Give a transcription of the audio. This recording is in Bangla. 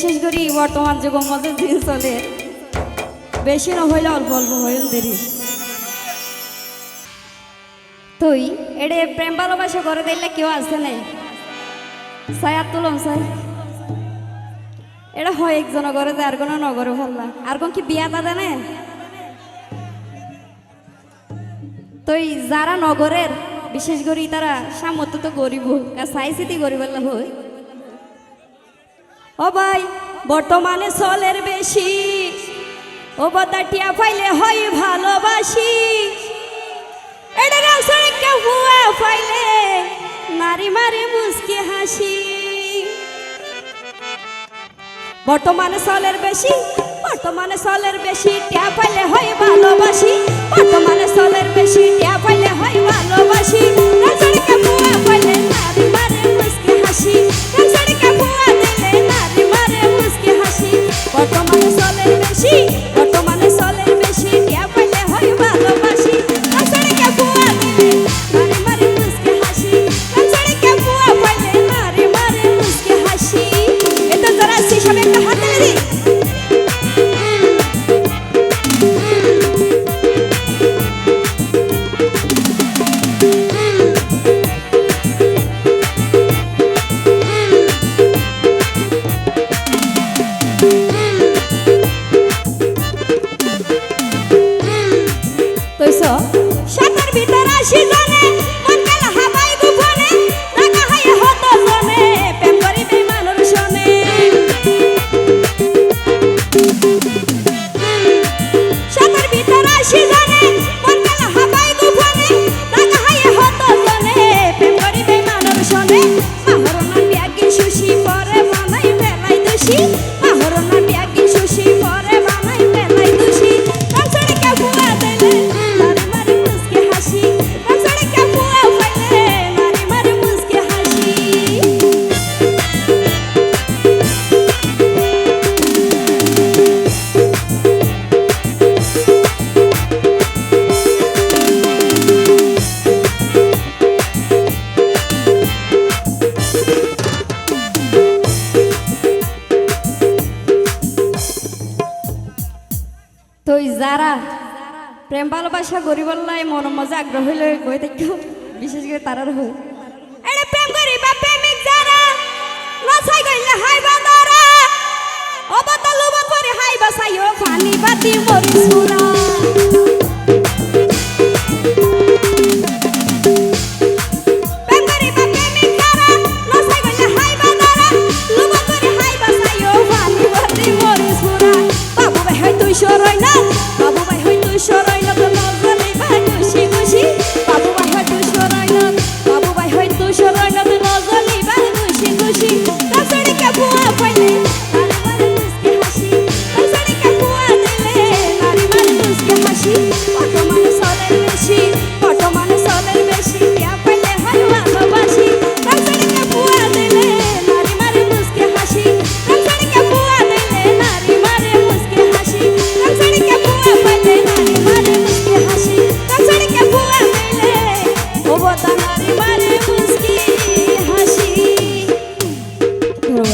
বিশেষ করে বর্তমান যুগ মধ্যে দিন চলে। বেশি না হইলে অল্প অল্প হইল দেরি। তুই, এডে প্রেম ভালোবাসা করে দিলে কেউ আসছে নাই? আর তুলম সাই এটা হয় একজন করে আর কোনো নগরে ভাল্লা আর কোন কি বিয়া দাদা নে তুই, যারা নগরের, বিশেষ করে তারা সামর্থ্য তো গরিব সাই সিটি গরিব হই ও ভাই, বর্তমানে চলের বেশি। ও বদাটিয়া পাইলে হয় ভালোবাসি। এটা রাসরে কে পাইলে নারী মারে মুসকে হাসি। বর্তমানে চলের বেশি, বর্তমানে চলের বেশি, টিয়া পাইলে হয় ভালোবাসি। তো যারা প্রেম ভালোবাসা গরিব লাই মন মজা আগ্রহ হইলে গই দেখ বিশেষ করে তারার হই। এটা প্রেম গরিবা প্রেমিক যারা নছাই গইলে হাই বান্দারা অবতা লুবন করে হাই বাসাইও ফানি বাতি মরি সুরা। Choro,